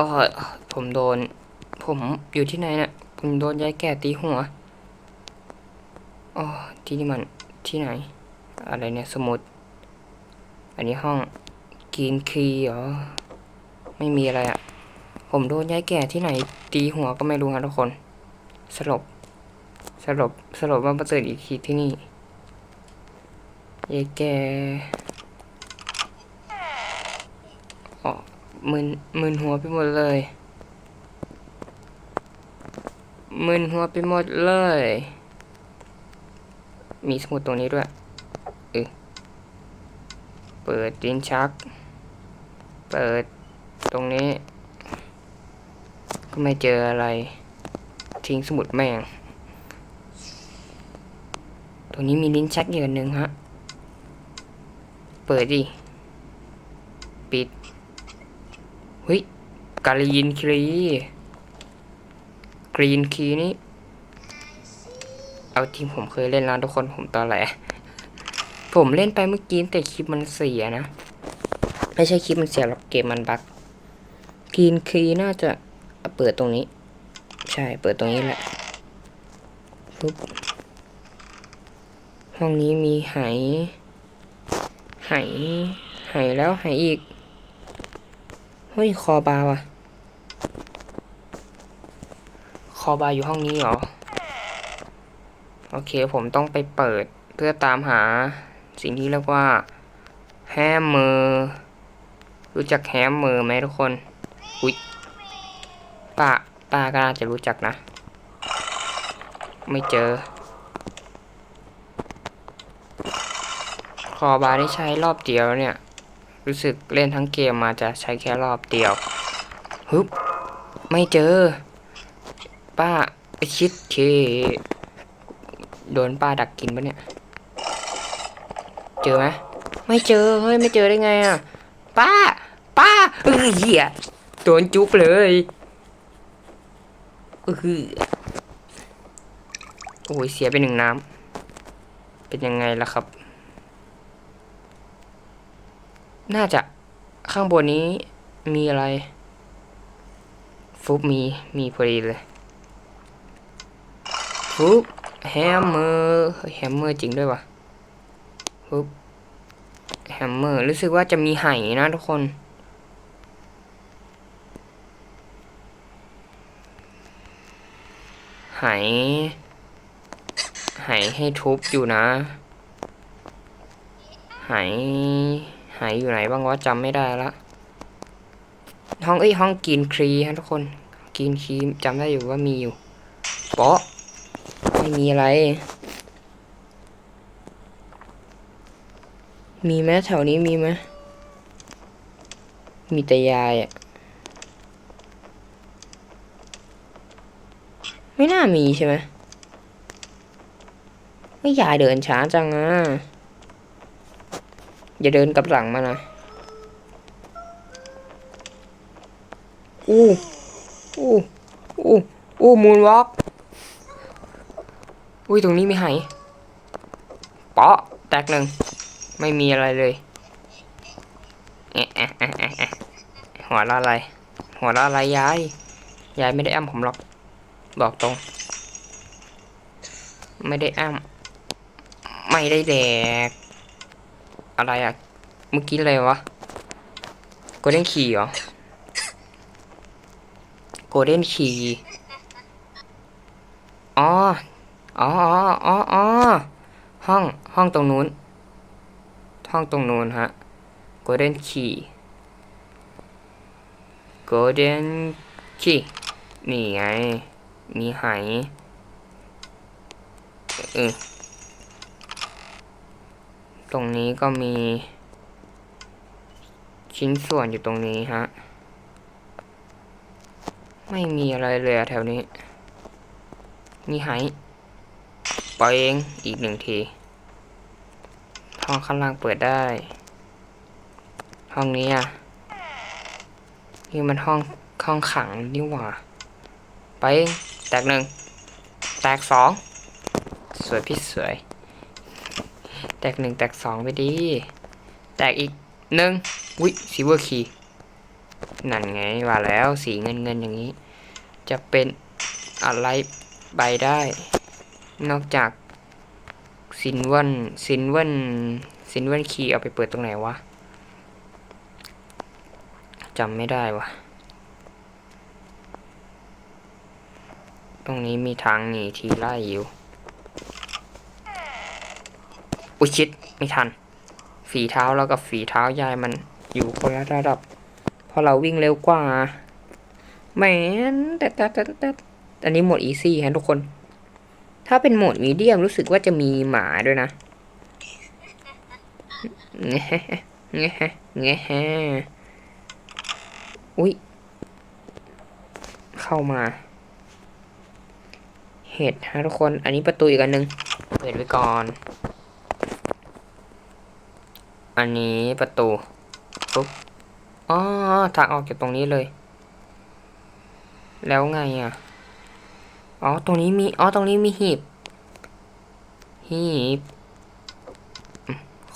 เออผมโดน ผมอยู่ที่ไหนเนี่ยผมโดนยายแก่ตีหัวอ๋อที่นี่มันที่ไหน อะไรเนี่ยสมุด อันนี้ห้องกินคีเหรอ ไม่มีอะไรอะ่ะ ผมโดนยายแก่ที่ไหน ตีหัวก็ไม่รู้ครับทุกคน สลบ สลบ สลบมาประเสริฐอีกทีที่นี่ยายแก่อ๋อ มึนมึนหัวไปหมดเลย มึนหัวไปหมดเลย มีสมุดตรงนี้ด้วยเออเปิดดินชัก เปิดตรงนี้ ก็ไม่เจออะไร ทิ้งสมุดแม่ง ตรงนี้มีลิ้นชักอยู่อันหนึ่งฮะ เปิดดิ ปิด เฮ้ยกาลีนครีกรีนคีนี่ เอาทีมผมเคยเล่นแล้วทุกคนผมตอนแหลผมเล่นไปเมื่อกี้แต่คลิปมันเสียนะ ไม่ใช่คลิปมันเสียหรอกเกมมันบั๊กกรีนคีน่าจะเปิดตรงนี้ ใช่เปิดตรงนี้แหละปุ๊บห้องนี้มีไหไหไหแล้วไหอีก ฮ้ย คอบาว่ะ คอบาอยู่ห้องนี้เหรอ โอเคผมต้องไปเปิดเพื่อตามหาสิ่งที่เรียกว่า แฮมเมอร์ รู้จักแฮมเมอร์ไหมทุกคน อุ๊ยป้าป้าก็น่าจะรู้จักนะ ไม่เจอ คอบาได้ใช้รอบเดียวเนี่ย รู้สึกเล่นทั้งเกมมาจะใช้แค่รอบเดียวฮึบไม่เจอ ป้าชิดเค โดนป้าดักกินปะเนี่ย เจอไหมไม่เจอ เฮ้ย ไม่เจอได้ไงอะ ป้า ป้าเออเหี้ยโดนจุ๊บเลยเออโอ้ยเสียไปหนึ่งน้ำ เป็นยังไงล่ะครับ น่าจะข้างบนนี้มีอะไร ฟุบมี มีพอดีเลย ฟุบแฮมเมอร์แฮมเมอร์จริงด้วยวะฟุบแฮมเมอร์รู้สึกว่าจะมีไห่นะทุกคน ไหไหให้ทุบอยู่นะ ไห ไหอยู่ไหนบ้างวะจำไม่ได้ละห้องเอ้ยห้องกินครีฮะทุกคนกินครีจำได้อยู่ว่ามีอยู่เปาะไม่มีอะไร มีไหมแถวนี้มีไหมมีแต่ยายอะไม่น่ามีใช่ไหมไม่ยายเดินช้าจังอะ อย่าเดินกลับหลังมานะอู้อู้อู้อู้มูนวอล์กอุ้ยตรงนี้มีไหเปาะแตกหนึ่งไม่มีอะไรเลยหัวเราะอะไร หัวเราะอะไรยาย ยายไม่ได้อ้ำผมหรอก บอกตรง ไม่ได้อ้ำไม่ได้แดก อะไรอะเมื่อกี้อะไรวะโกลเด้นคีเหรอโกลเด้นคีอ๋ออ๋ออ๋ออ๋อห้องห้องตรงนู้น ห้องตรงนู้นฮะโกลเด้นคีโกลเด้นคีนี่ไงมีไหเออ ตรงนี้ก็มี ชิ้นส่วนอยู่ตรงนี้ฮะ ไม่มีอะไรเลยแถวนี้ มีไหปล่อยเองอีกหนึ่งทีห้องข้างล่างเปิดได้ ห้องนี้อะ นี่มันห้องห้องขังนี่หว่า ไปเองแตกหนึ่งแตกสองสวยพี่สวย แตกหนึ่งแตกสองไปดี แตกอีกหนึ่งวิซิเวอร์คีนั่นไงว่าแล้วสีเงินเงินอย่างนี้ จะเป็นอะไรไปได้ นอกจากซินเวนซินเวนซินเวนคีเอาไปเปิดตรงไหนวะจำไม่ได้วะตรงนี้มีทางหนีทีไล่อยู่ อุชิดไม่ทัน ฝีเท้าแล้วกับฝีเท้ายายมันอยู่คนละระดับ เพราะเราวิ่งเร็วกว่าแหมนแต่แต่แต่แต่อันนี้โหมดอีซี่ฮะทุกคน ถ้าเป็นโหมดมีเดียมรู้สึกว่าจะมีหมาด้วยนะเงี้ยเงี้ยเงี้ยอุ้ยเข้ามาเห็ดฮะทุกคน อันนี้ประตูอีกอันหนึ่งเปิดไว้ก่อน อันนี้ประตูปุ๊บอ๋อทางออกจากตรงนี้เลย แล้วไงอะ อ๋อ ตรงนี้มี อ๋อ ตรงนี้มีหีบ หีบ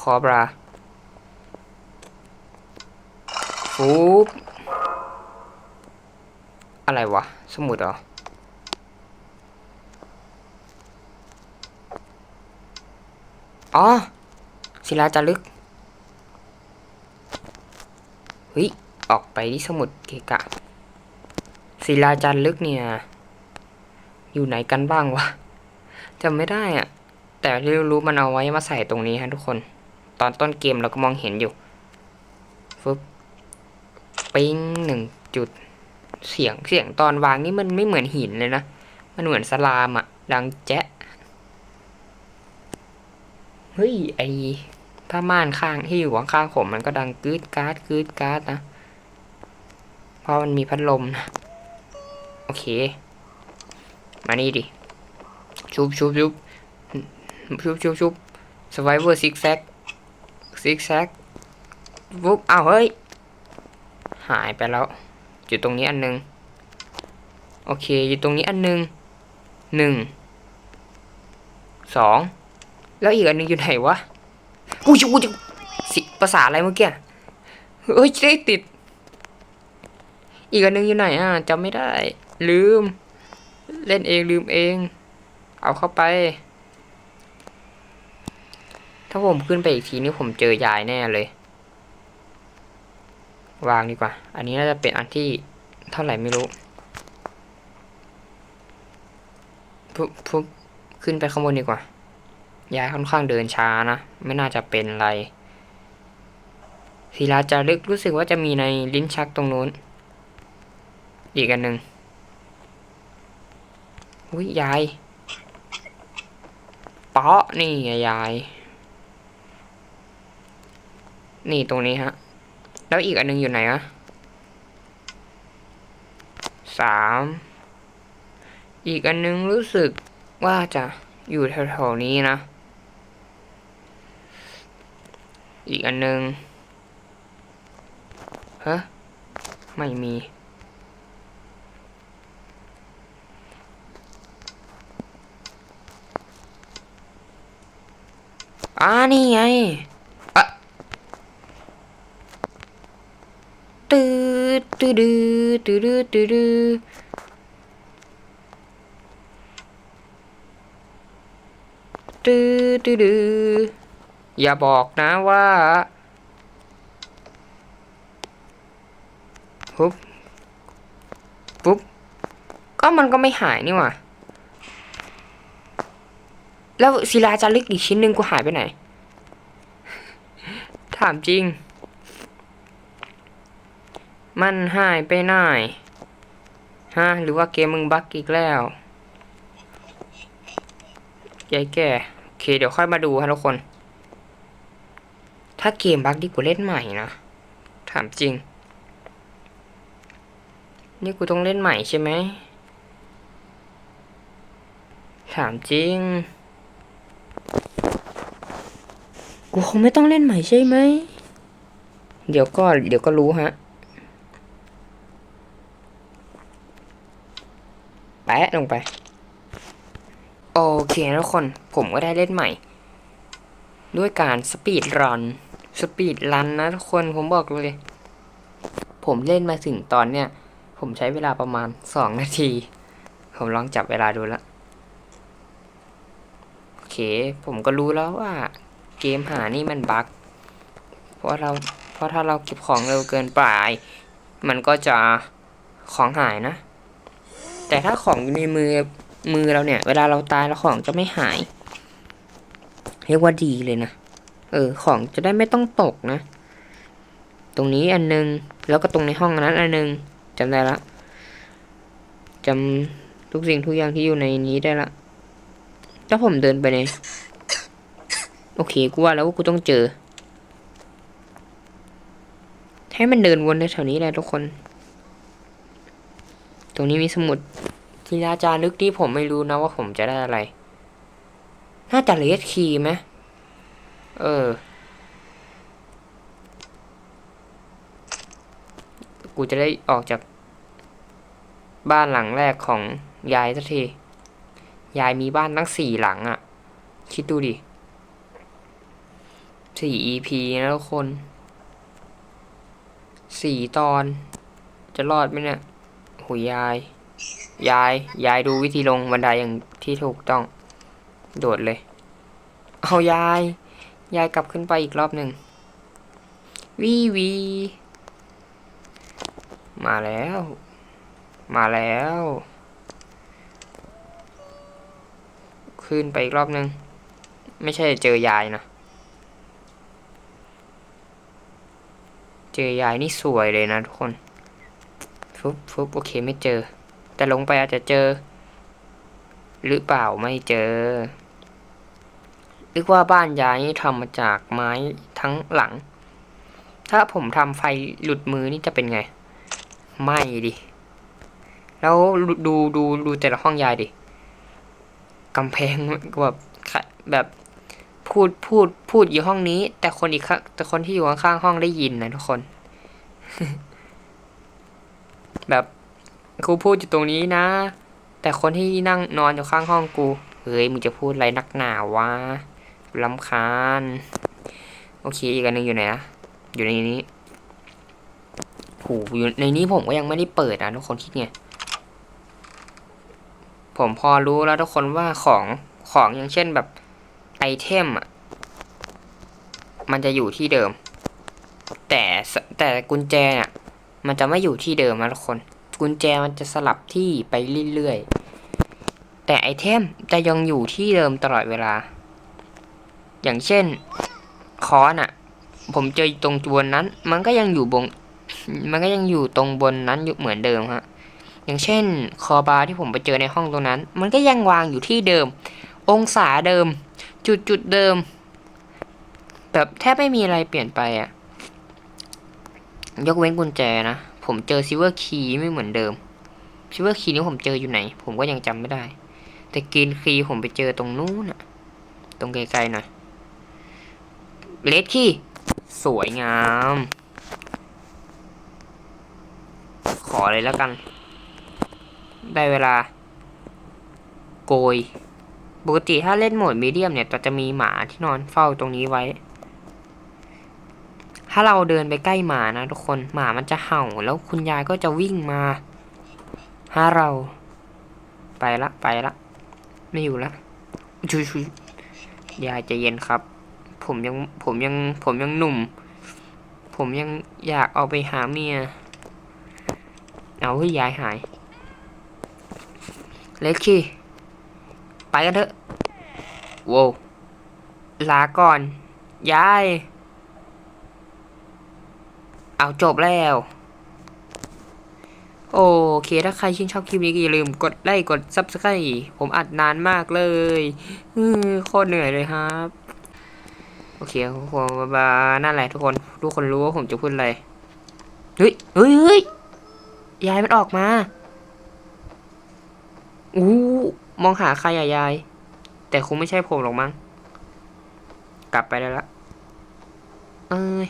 คอบราฟูบอะไรวะ สมุดเหรอ อ๋อศิลาจารึก เฮ้ย ออกไปที่สมุดเกะกะศิลาจารึกเนี่ย อยู่ไหนกันบ้างวะจำไม่ได้อะแต่ที่รู้มันเอาไว้มาใส่ตรงนี้ฮะทุกคน ตอนต้นเกมเราก็มองเห็นอยู่ฟึบปิ้งหนึ่งจุด เสียงเสียงตอนวางนี่มันไม่เหมือนหินเลยนะ มันเหมือนสลามอะดังแจ๊ะ เฮ้ย ไอ ผ้าม่านข้างที่อยู่ข้างๆผมมันก็ดังกึดการ์ดกึดการ์ดนะ เพราะมันมีพัดลมนะ โอเค มานี่ดิ ชุบชุบชุบชุบชุบชุบสไวเวอร์ซิกแซกซิกแซกปุ๊บอ้าวเฮ้ย หายไปแล้ว อยู่ตรงนี้อันหนึง โอเค อยู่ตรงนี้อันหนึง หนึ่ง สอง แล้วอีกอันหนึงอยู่ไหนวะ กูจะกูจะสิภาษาอะไรเมื่อกี้เฮ้ยได้ติด อีกอันหนึงอยู่ไหนอะจำไม่ได้ ลืม เล่นเองลืมเอง เอาเข้าไป ถ้าผมขึ้นไปอีกทีนี่ผมเจอยายแน่เลย วางดีกว่า อันนี้น่าจะเป็นอันที่เท่าไหร่ไม่รู้ปุ๊บปุ๊บขึ้นไปข้างบนดีกว่า ยายค่อนข้างเดินช้านะ ไม่น่าจะเป็นไรศิลาจารึกรู้สึกว่าจะมีในลิ้นชักตรงนู้น อีกอันหนึ่งอุ้ยยายเปาะนี่ไงยาย นี่ตรงนี้ฮะ แล้วอีกอันหนึงอยู่ไหนอะสามอีกอันหนึงรู้สึกว่าจะอยู่แถวๆนี้นะ อีกอันหนึงฮะไม่มี อ่านี่ไงอะตืดตืดดืดตืดดืดตืดดืดตืดตืด อย่าบอกนะว่าปุ๊บปุ๊บ ก็มันก็ไม่หายนี่หว่า แล้วศิลาจารึกอีกชิ้นหนึ่งกูหายไปไหน ถามจริง มันหายไปไหนฮะหรือว่าเกมมึงบั๊กอีกแล้วยายแก่ โอเค เดี๋ยวค่อยมาดูฮะทุกคน ถ้าเกมบั๊กดีกูเล่นใหม่นะ ถามจริง นี่กูต้องเล่นใหม่ใช่ไหม ถามจริง กูคงไม่ต้องเล่นใหม่ใช่ไหม เดี๋ยวก็เดี๋ยวก็รู้ฮะ แปะลงไป โอเคทุกคน ผมก็ได้เล่นใหม่ ด้วยการสปีดรัน สปีดรันนะทุกคนผมบอกเลย ผมเล่นมาถึงตอนเนี้ยผมใช้เวลาประมาณสองนาที ผมลองจับเวลาดูล้วโอเค ผมก็รู้แล้วว่า เกมหานี่มันบั๊กเพราะเราเพราะถ้าเราเก็บของเร็วเกินไปมันก็จะของหายนะ แต่ถ้าของอยู่ในมือมือเราเนี่ย เวลาเราตายแล้วของจะไม่หาย เรียกว่าดีเลยนะ เออ ของจะได้ไม่ต้องตกนะ ตรงนี้อันนึง แล้วก็ตรงในห้องอันนั้นอันนึงจำได้ละจำทุกสิ่งทุกอย่างที่อยู่ในนี้ได้ละ ถ้าผมเดินไปใน โอเค กูว่าแล้วกูต้องเจอ ให้มันเดินวนแถวๆนี้แหละทุกคน ตรงนี้มีสมุดทีละจารึกที่ผมไม่รู้นะว่าผมจะได้อะไร น่าจะเลสคีย์ไหม เออ กูจะได้ออกจากบ้านหลังแรกของยายสักที ยายมีบ้านตั้งสี่หลังอะ่ะ คิดดูดิสี่ EP นะทุกคน สี่ตอน จะรอดไหมเนี่ยโหยาย ยาย ยายดูวิธีลงบันไดอย่างที่ถูกต้อง โดดเลย เอายาย ยายกลับขึ้นไปอีกรอบหนึ่งวีวี มาแล้ว มาแล้ว ขึ้นไปอีกรอบหนึ่งไม่ใช่เจอยายนะ เจอยายนี่สวยเลยนะทุกคนฟุบฟุบโอเคไม่เจอ แต่ลงไปอาจจะเจอ หรือเปล่าไม่เจอ เรียกว่าบ้านยายนี่ทำมาจากไม้ทั้งหลัง ถ้าผมทำไฟหลุดมือนี่จะเป็นไง ไม่ดิ แล้วดูดูดูแต่ละห้องยายดิกำแพงแบบแบบพูดพูดพูดอยู่ห้องนี้ แต่คนอีกแต่คนที่อยู่ข้างๆห้องได้ยินนะทุกคน แบบกูพูดอยู่ตรงนี้นะ แต่คนที่นั่งนอนอยู่ข้างห้องกู เฮ้ยมึงจะพูดอะไรนักหนาวะ ลำคาญ โอเค อีกอันหนึ่งอยู่ไหนนะ อยู่ในนี้โหอยู่ในนี้ผมก็ยังไม่ได้เปิดนะทุกคนคิดไง ผมพอรู้แล้วทุกคนว่าของของอย่างเช่นแบบไอเทมอะ มันจะอยู่ที่เดิม แต่แต่กุญแจเนี่ยมันจะไม่อยู่ที่เดิมนะทุกคน กุญแจมันจะสลับที่ไปเรื่อยๆ แต่ไอเทมจะยังอยู่ที่เดิมตลอดเวลา อย่างเช่นคอนอะผมเจอตรงบนนั้น มันก็ยังอยู่บนมันก็ยังอยู่ตรงบนนั้นอยู่เหมือนเดิมฮะอย่างเช่น คอบาร์ที่ผมไปเจอในห้องตรงนั้น มันก็ยังวางอยู่ที่เดิม องศาเดิม จุดจุดเดิม แบบแทบไม่มีอะไรเปลี่ยนไปอะยกเว้นกุญแจนะ ผมเจอซิเวอร์คีย์ไม่เหมือนเดิมซิเวอร์คีย์นี้ผมเจออยู่ไหน ผมก็ยังจำไม่ได้ แต่กรีนคีย์ผมไปเจอตรงนู้นอะตรงไกลๆหน่อย เลดคีย์สวยงาม ขอเลยแล้วกัน ได้เวลา โกย ปกติถ้าเล่นโหมดมีเดียมเนี่ยจะมีหมาที่นอนเฝ้าตรงนี้ไว้ ถ้าเราเดินไปใกล้หมานะทุกคนหมามันจะเห่าแล้วคุณยายก็จะวิ่งมาหาเรา ไปละไปละ ไม่อยู่ละชุยชุยยายใจะเย็นครับ ผมยังผมยังผมยังหนุ่ม ผมยังอยากเอาไปหาเมีย เอาให้ยายหาย เล็กขี้ไปกันเถอะโว้วลาก่อน ยาย เอาจบแล้ว โอเคถ้าใครชื่นชอบคลิปนี้ก็อย่าลืมกดไลค์กด subscribe ผมอัดนานมากเลยโคตรเหนื่อยเลยครับ โอเคผมบานั่นแหละทุกคน ทุกคนรู้ว่าผมจะพูดอะไร เฮ้ยเฮ้ยเฮ้ยยายมันออกมาอู้มองหาใครอะยาย แต่คงไม่ใช่ผมหรอกมั้ง กลับไปได้ละ เอ้ย